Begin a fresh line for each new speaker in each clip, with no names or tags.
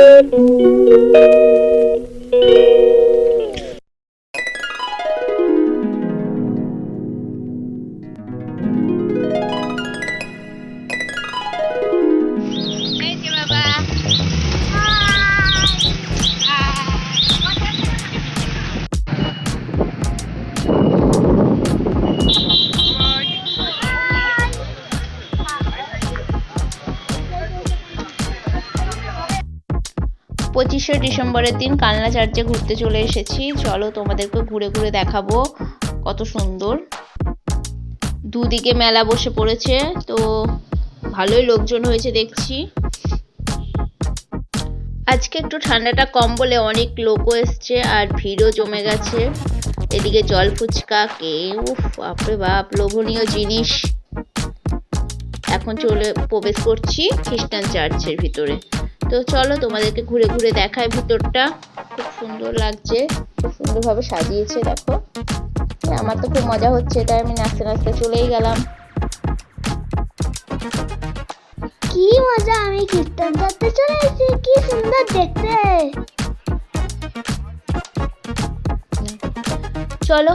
Thank you. পঁচিশে ডিসেম্বরের দিন কালনা চার্চে ঘুরতে চলে এসেছি। চলো তোমাদেরকে ঘুরে ঘুরে দেখাবো কত সুন্দর। দুদিকে মেলা বসে পড়েছে, তো ভালোই লোকজন হয়েছে দেখছি। আজকে একটু ঠান্ডাটা কম বলে অনেক লোকও এসছে আর ভিড়ও জমে গেছে। এদিকে জল ফুচকা কে উফ, বাপরে বাপ, লোভনীয় জিনিস। এখন চলে প্রবেশ করছি খ্রিস্টান চার্চের ভিতরে। তো চলো তোমাদেরকে ঘুরে ঘুরে দেখায় ভিতরটা। খুব সুন্দর লাগছে। খুব সুন্দরভাবে সাজিয়েছে দেখো। আমার তো খুব মজা হচ্ছে তাই আমি নাচতে নাচতে চলেই গেলাম।
কি মজা আমি খ্রিস্টান ধরতে চলে এসেছি কি সুন্দর দেখতে।
চলো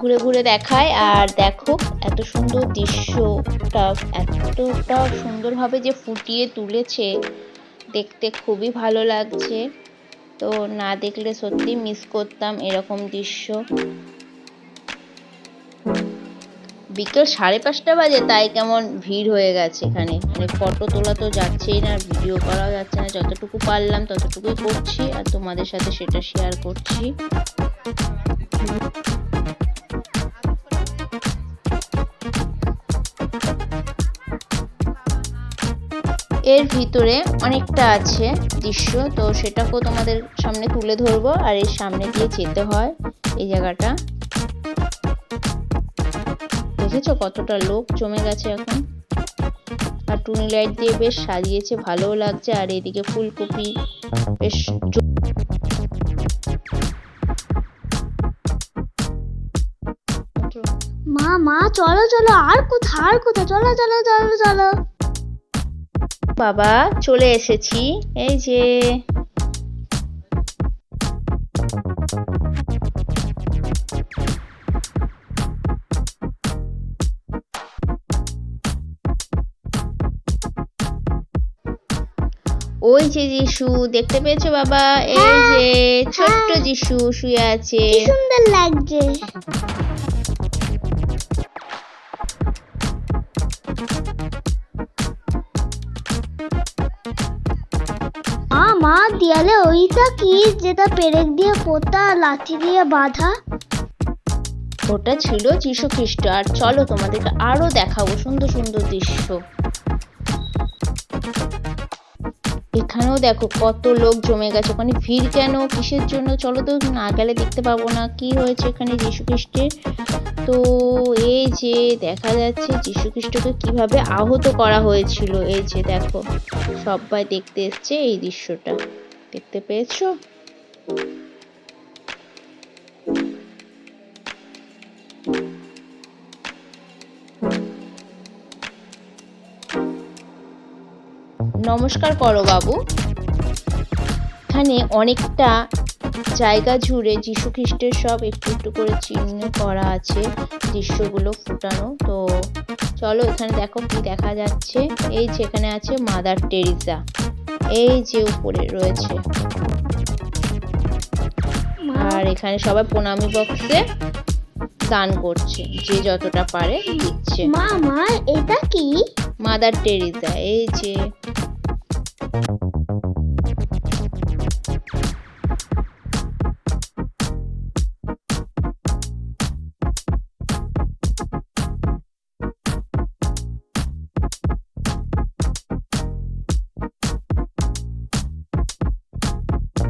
ঘুরে ঘুরে দেখায় আর দেখো এত সুন্দর দৃশ্যটা এতটা সুন্দরভাবে যে ফুটিয়ে তুলেছে। দেখতে খুবই ভালো লাগছে। তো না দেখলে সত্যি মিস করতাম এরকম দৃশ্য। বিকেল সাড়ে পাঁচটা বাজে, তাই কেমন ভিড় হয়ে গেছে এখানে। মানে ফটো তোলা তো যাচ্ছেই না ভিডিও করাও যাচ্ছে না। যতটুকু পারলাম ততটুকুই করছি আর তোমাদের সাথে সেটা শেয়ার করছি। এর ভিতরে অনেকটা আছে দৃশ্য, তো সেটাকেও তোমাদের সামনে তুলে ধরবো আর এর সামনে দিয়ে যেতে হয় এই জায়গাটা। দেখেছ কতটা লোক জমে গেছে এখন? আর টুনি লাইট দিয়ে বেশ সাজিয়েছে, ভালোও লাগছে। আর এদিকে ফুলকপি বেশ
মা মা, চলো চলো, আর কোথা আর কোথা চলো চলো চলো চলো।
বাবা চলে এসেছি। এই যে। ওই যে যিশু দেখতে পেয়েছ বাবা? এই যে ছোট্ট যিশু শুয়ে আছে।
কি সুন্দর লাগছে। দেয়ালে ওইটা কি? যেটা পেরেক দিয়ে পোতা, লাঠি দিয়ে বাঁধা।
ওটা ছিল যিশু খ্রিস্ট আর চলো তোমাদেরকে আরও দেখাবো সুন্দর সুন্দর দৃশ্য। এখানেও দেখো কত লোক জমে গেছে। ওখানে ভিড় কেন? কিসের জন্য? চলো তো না গেলে দেখতে পাবো না। কি হয়েছে এখানে যিশু খ্রিস্টের তো এই যে দেখা যাচ্ছে খ্রিস্টকে কীভাবে আহত করা হয়েছিল। এই যে দেখো, সবাই দেখতে এসছে এই দৃশ্যটা। দেখতে পেয়েছ? নমস্কার করো বাবু। এখানে অনেকটা জায়গা জুড়ে যীশু খ্রিস্টের সব একটু একটু করে চিহ্ন করা আছে, দৃশ্যগুলো ফুটানো। তো চলো এখানে দেখো কি দেখা যাচ্ছে। এই যেখানে আছে মাদার টেরিজা এই যে উপরে রয়েছে। আর এখানে সবাই প্রণামী বক্সে দান করছে যে যতটা পারে দিচ্ছে।
মা মা এটা কি?
মাদার টেরিজা এই যে।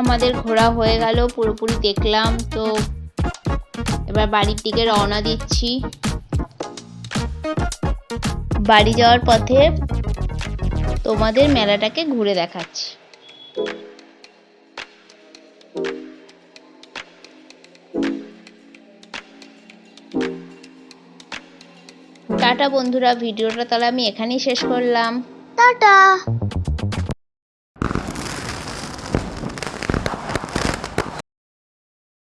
আমাদের ঘোরা হয়ে গেল, পুরোপুরি দেখলাম, তো এবার বাড়ির দিকে রওনা দিচ্ছি। বাড়ি যাওয়ার পথে তোমাদের মেলাটাকে ঘুরে দেখাচ্ছি। টাটা বন্ধুরা ভিডিওটা তাহলে আমি এখানেই শেষ করলাম।
টাটা।